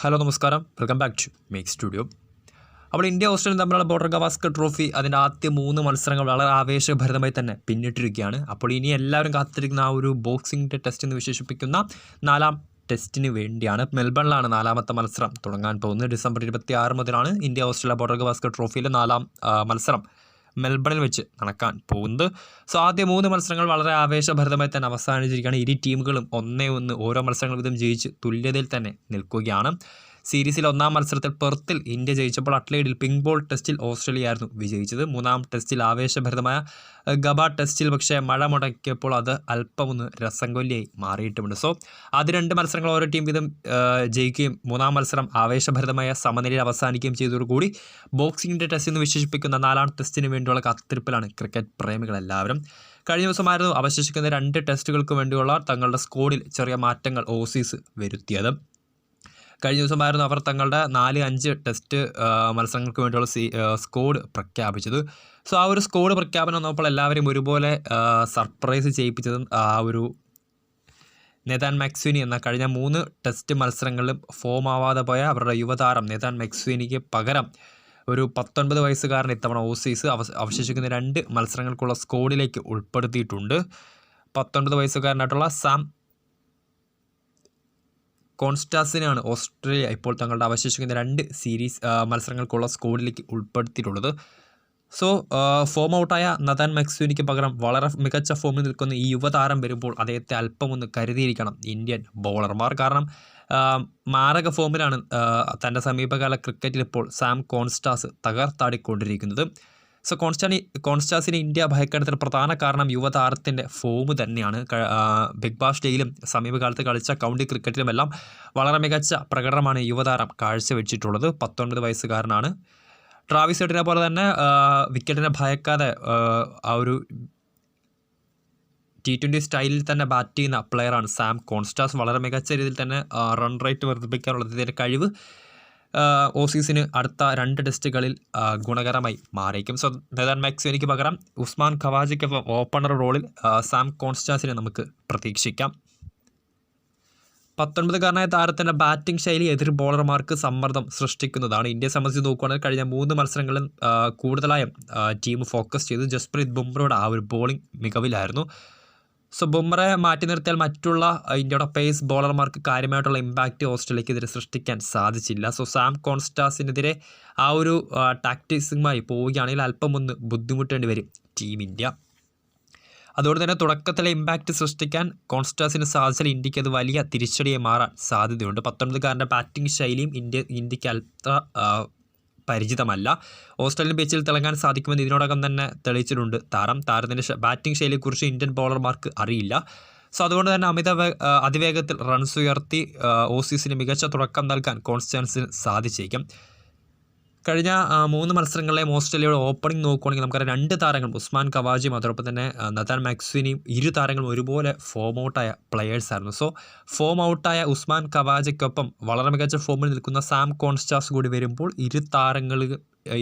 Hello നമസ്കാരം. Welcome back to make studio അപ്പോൾ India Australia തമ്മിലുള്ള ബോർഡർ ഗവാസ്കർ ട്രോഫി അതിന്റെ ആദ്യ മൂന്ന് മത്സരങ്ങൾ വളരെ ആവേശഭരിതമായി തന്നെ പിന്നിട്ടിരിക്കുകയാണ്. അപ്പോൾ ഇനി എല്ലാവരും കാത്തിരിക്കുന്ന ആ ഒരു ബോക്സിംഗ് ടെസ്റ്റ് എന്ന് വിശേഷിപ്പിക്കുന്ന നാലാം ടെസ്റ്റിന് വേണ്ടിയാണ് മെൽബണിലാണ് നാലാമത്തെ മത്സരം തുടങ്ങാൻ പോകുന്നത്. ഡിസംബർ ഇരുപത്തി ആറ് മുതലാണ് ഇന്ത്യ ഓസ്ട്രേലിയ ബോർഡർ ഗവാസ്കർ ട്രോഫിയിലെ നാലാം മത്സരം. മെൽബണിൽ വെച്ച് നടക്കാൻ പോകുന്നത്. സോ ആദ്യ മൂന്ന് മത്സരങ്ങൾ വളരെ ആവേശഭരിതമായി തന്നെ അവസാനിച്ചിരിക്കുകയാണ്. ഇരു ടീമുകളും ഒന്നേ ഒന്ന് ഓരോ മത്സരങ്ങൾ വീതം ജയിച്ച് തുല്യതയിൽ തന്നെ നിൽക്കുകയാണ്. സീരീസിൽ ഒന്നാം മത്സരത്തിൽ പെർത്തിൽ ഇന്ത്യ ജയിച്ചപ്പോൾ അട്ലേഡിൽ പിങ്ക് ബോൾ ടെസ്റ്റിൽ ഓസ്ട്രേലിയ ആയിരുന്നു വിജയിച്ചത്. മൂന്നാം ടെസ്റ്റിൽ ആവേശഭരിതമായ ഗബ ടെസ്റ്റിൽ പക്ഷേ മഴ മുടക്കിയപ്പോൾ അത് അല്പമൊന്ന് രസംകൊല്ലിയായി മാറിയിട്ടുമുണ്ട്. സോ ആദ്യ രണ്ട് മത്സരങ്ങൾ ഓരോ ടീം വീതം ജയിക്കുകയും മൂന്നാം മത്സരം ആവേശഭരിതമായ സമനിലയിൽ അവസാനിക്കുകയും ചെയ്തതോടുകൂടി ബോക്സിങ്ങിന്റെ ടെസ്റ്റ് എന്ന് വിശേഷിപ്പിക്കുന്ന നാലാം ടെസ്റ്റിന് വേണ്ടിയുള്ള കാത്തിരിപ്പിലാണ് ക്രിക്കറ്റ് പ്രേമികളെല്ലാവരും കഴിഞ്ഞ ദിവസമായിരുന്നു അവശേഷിക്കുന്ന രണ്ട് ടെസ്റ്റുകൾക്ക് വേണ്ടിയുള്ള തങ്ങളുടെ സ്കോഡിൽ ചെറിയ മാറ്റങ്ങൾ ഓസീസ് വരുത്തിയത്. കഴിഞ്ഞ ദിവസമായിരുന്നു അവർ തങ്ങളുടെ നാല് അഞ്ച് ടെസ്റ്റ് മത്സരങ്ങൾക്ക് വേണ്ടിയുള്ള സി സ്കോഡ് പ്രഖ്യാപിച്ചത്. സോ ആ ഒരു സ്കോഡ് പ്രഖ്യാപനം വന്നപ്പോൾ എല്ലാവരും ഒരുപോലെ സർപ്രൈസ് ചെയ്യിപ്പിച്ചതും ആ ഒരു നേതാൻ മാക്സ്വിനി എന്ന കഴിഞ്ഞ മൂന്ന് ടെസ്റ്റ് മത്സരങ്ങളിലും ഫോം ആവാതെ പോയ അവരുടെ യുവതാരം നേതാൻ മാക്സ്വിനിക്ക് പകരം ഒരു പത്തൊൻപത് വയസ്സുകാരൻ ഇത്തവണ ഓസീസ് അവ അവശേഷിക്കുന്ന രണ്ട് മത്സരങ്ങൾക്കുള്ള സ്കോഡിലേക്ക് ഉൾപ്പെടുത്തിയിട്ടുണ്ട്. പത്തൊൻപത് വയസ്സുകാരനായിട്ടുള്ള സാം കോൺസ്റ്റാസിനാണ് ഓസ്ട്രേലിയ ഇപ്പോൾ തങ്ങളുടെ അവശേഷിക്കുന്ന രണ്ട് സീരീസ് മത്സരങ്ങൾക്കുള്ള സ്കോഡിലേക്ക് ഉൾപ്പെടുത്തിയിട്ടുള്ളത്. സോ ഫോം ഔട്ടായ നദാൻ മെക്സ്യൂനിക്ക് പകരം വളരെ മികച്ച ഫോമിൽ നിൽക്കുന്ന ഈ യുവതാരം വരുമ്പോൾ അദ്ദേഹത്തെ അല്പം ഒന്ന് കരുതിയിരിക്കണം ഇന്ത്യൻ ബൗളർമാർ കാരണം മാരക ഫോമിലാണ് തന്റെ സമീപകാല ക്രിക്കറ്റിൽ ഇപ്പോൾ സാം കോൺസ്റ്റാസ് തകർത്താടിക്കൊണ്ടിരിക്കുന്നത്. സോ കോൺസ്റ്റാനി കോൺസ്റ്റാസിന് ഇന്ത്യ ഭയക്കടത്തിന് പ്രധാന കാരണം യുവതാരത്തിന്റെ ഫോം തന്നെയാണ്. ബിഗ് ബാഷ് ഡേയിലും സമീപകാലത്ത് കളിച്ച കൗണ്ടി ക്രിക്കറ്റിലുമെല്ലാം വളരെ മികച്ച പ്രകടനമാണ് യുവതാരം കാഴ്ചവെച്ചിട്ടുള്ളത്. പത്തൊൻപത് വയസ്സുകാരനാണ്. ട്രാവിസ് ഹെഡിനെ പോലെ തന്നെ വിക്കറ്റിനെ ഭയക്കാതെ ആ, ഒരു ടി ട്വന്റി സ്റ്റൈലിൽ തന്നെ ബാറ്റ് ചെയ്യുന്ന പ്ലെയറാണ് സാം കോൺസ്റ്റാസ്. വളരെ മികച്ച രീതിയിൽ തന്നെ റൺ റേറ്റ് വർദ്ധിപ്പിക്കാനുള്ള ഇതിന്റെ കഴിവ് ഓസീസിന് അടുത്ത രണ്ട് ടെസ്റ്റുകളിൽ ഗുണകരമായി മാറിയേക്കും സോ നെതാൻ മാക്സിനിക്ക് പകരം ഉസ്മാൻ ഖവാജിക്കൊപ്പം ഓപ്പണർ റോളിൽ സാം കോൺസ്റ്റാസിനെ നമുക്ക് പ്രതീക്ഷിക്കാം. പത്തൊൻപതുകാരനായ താരത്തിന്റെ ബാറ്റിംഗ് ശൈലി എതിർ ബോളർമാർക്ക് സമ്മർദ്ദം സൃഷ്ടിക്കുന്നതാണ്. ഇന്ത്യയെ സംബന്ധിച്ച് നോക്കുകയാണെങ്കിൽ കഴിഞ്ഞ മൂന്ന് മത്സരങ്ങളിൽ കൂടുതലായും ടീം ഫോക്കസ് ചെയ്ത് ജസ്പ്രീത് ബുംറയുടെ ആ ഒരു ബോളിംഗ് മികവിലായിരുന്നു. സോ ബുംറയെ മാറ്റി നിർത്തിയാൽ മറ്റുള്ള ഇന്ത്യയുടെ പേസ് ബോളർമാർക്ക് കാര്യമായിട്ടുള്ള ഇമ്പാക്റ്റ് ഓസ്ട്രേലിയക്കെതിരെ സൃഷ്ടിക്കാൻ സാധിച്ചില്ല. സോ സാം കോൺസ്റ്റാസിനെതിരെ ആ ഒരു ടാക്ടിക്സുമായി പോവുകയാണെങ്കിൽ അല്പം ഒന്ന് ബുദ്ധിമുട്ടേണ്ടി വരും ടീം ഇന്ത്യ. അതുകൊണ്ട് തന്നെ തുടക്കത്തിലെ ഇമ്പാക്റ്റ് സൃഷ്ടിക്കാൻ കോൺസ്റ്റാസിന് സാധിച്ചാൽ ഇന്ത്യയ്ക്ക് അത് വലിയ തിരിച്ചടിയെ മാറാൻ സാധ്യതയുണ്ട്. പത്തൊൻപതുകാരന്റെ ബാറ്റിംഗ് ശൈലിയും ഇന്ത്യ ഇന്ത്യയ്ക്ക് അത്ര പരിചിതമല്ല. ഓസ്ട്രേലിയൻ പിച്ചിൽ തിളങ്ങാൻ സാധിക്കുമെന്ന് ഇതിനോടകം തന്നെ തെളിയിച്ചിട്ടുണ്ട്. താരം താരത്തിന്റെ ബാറ്റിംഗ് ശൈലിയെക്കുറിച്ച് ഇന്ത്യൻ ബൗളർമാർക്ക് അറിയില്ല. സോ അതുകൊണ്ട് തന്നെ അമിത അതിവേഗത്തിൽ റൺസ് ഉയർത്തി ഓസീസിന് മികച്ച തുടക്കം നൽകാൻ കോൺസ്റ്റാൻസിന് സാധിച്ചേക്കും. കഴിഞ്ഞ മൂന്ന് മത്സരങ്ങളിലെയും ഓസ്ട്രേലിയയുടെ ഓപ്പണിംഗ് നോക്കുകയാണെങ്കിൽ നമുക്കറിയാം രണ്ട് താരങ്ങൾ ഉസ്മാൻ കവാജിയും അതോടൊപ്പം തന്നെ നതാൻ മാക്സിനിയും ഇരു താരങ്ങളും ഒരുപോലെ ഫോം ഔട്ടായ പ്ലെയേഴ്സ് ആയിരുന്നു. സോ ഫോം ഔട്ടായ ഉസ്മാൻ കവാജയ്ക്കൊപ്പം വളരെ മികച്ച ഫോമിൽ നിൽക്കുന്ന സാം കോൺസ്റ്റാസ് കൂടി വരുമ്പോൾ ഇരു താരങ്ങൾ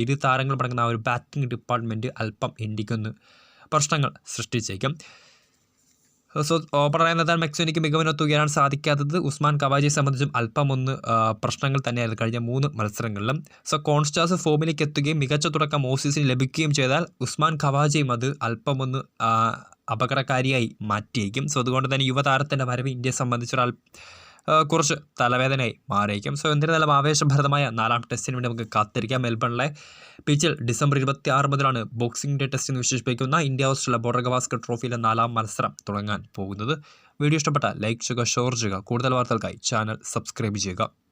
ഇരു താരങ്ങൾ അടങ്ങുന്ന ആ ഒരു ബാറ്റിംഗ് ഡിപ്പാർട്ട്മെന്റ് അല്പം ഇന്ത്യക്കൊന്ന് പ്രശ്നങ്ങൾ സൃഷ്ടിച്ചേക്കും. സോ ഓപ്പണറായ നദാൻ മെക്സിനിക്ക് മികവിനൊത്തുയരാൻ സാധിക്കാത്തത് ഉസ്മാൻ കവാജിയെ സംബന്ധിച്ചും അല്പം ഒന്ന് പ്രശ്നങ്ങൾ തന്നെയായിരുന്നു കഴിഞ്ഞ മൂന്ന് മത്സരങ്ങളിലും. സോ കോൺസ്റ്റാസ് ഫോമിലേക്ക് എത്തുകയും മികച്ച തുടക്കം ഓസീസിന് ലഭിക്കുകയും ചെയ്താൽ ഉസ്മാൻ കവാജയും അത് അല്പം ഒന്ന് അപകടകാരിയായി മാറ്റിയേക്കും. സോ അതുകൊണ്ട് തന്നെ യുവതാരത്തിന്റെ വരവ് ഇന്ത്യയെ സംബന്ധിച്ചൊരു അൽ ആ, കുറച്ച് തലവേദനയായി. മാറിയേക്കും സോ എന്നിരുന്നാലും ആവേശഭരിതമായ നാലാം ടെസ്റ്റിന് വേണ്ടി നമുക്ക് കാത്തിരിക്കാം. മെൽബണിലെ പിച്ചിൽ ഡിസംബർ ഇരുപത്തി ആറ് മുതലാണ് ബോക്സിംഗ് ഡേ ടെസ്റ്റ് എന്ന് വിശേഷിപ്പിക്കുന്ന ഇന്ത്യ ഓസ്ട്രേലിയ ബോർഡർ ഗവാസ്കർ ട്രോഫിയിലെ നാലാം മത്സരം തുടങ്ങാൻ പോകുന്നത്. വീഡിയോ ഇഷ്ടപ്പെട്ട ലൈക്ക് ചെയ്യുക ഷെയർ ചെയ്യുക. കൂടുതൽ വാർത്തകൾക്കായി ചാനൽ സബ്സ്ക്രൈബ് ചെയ്യുക.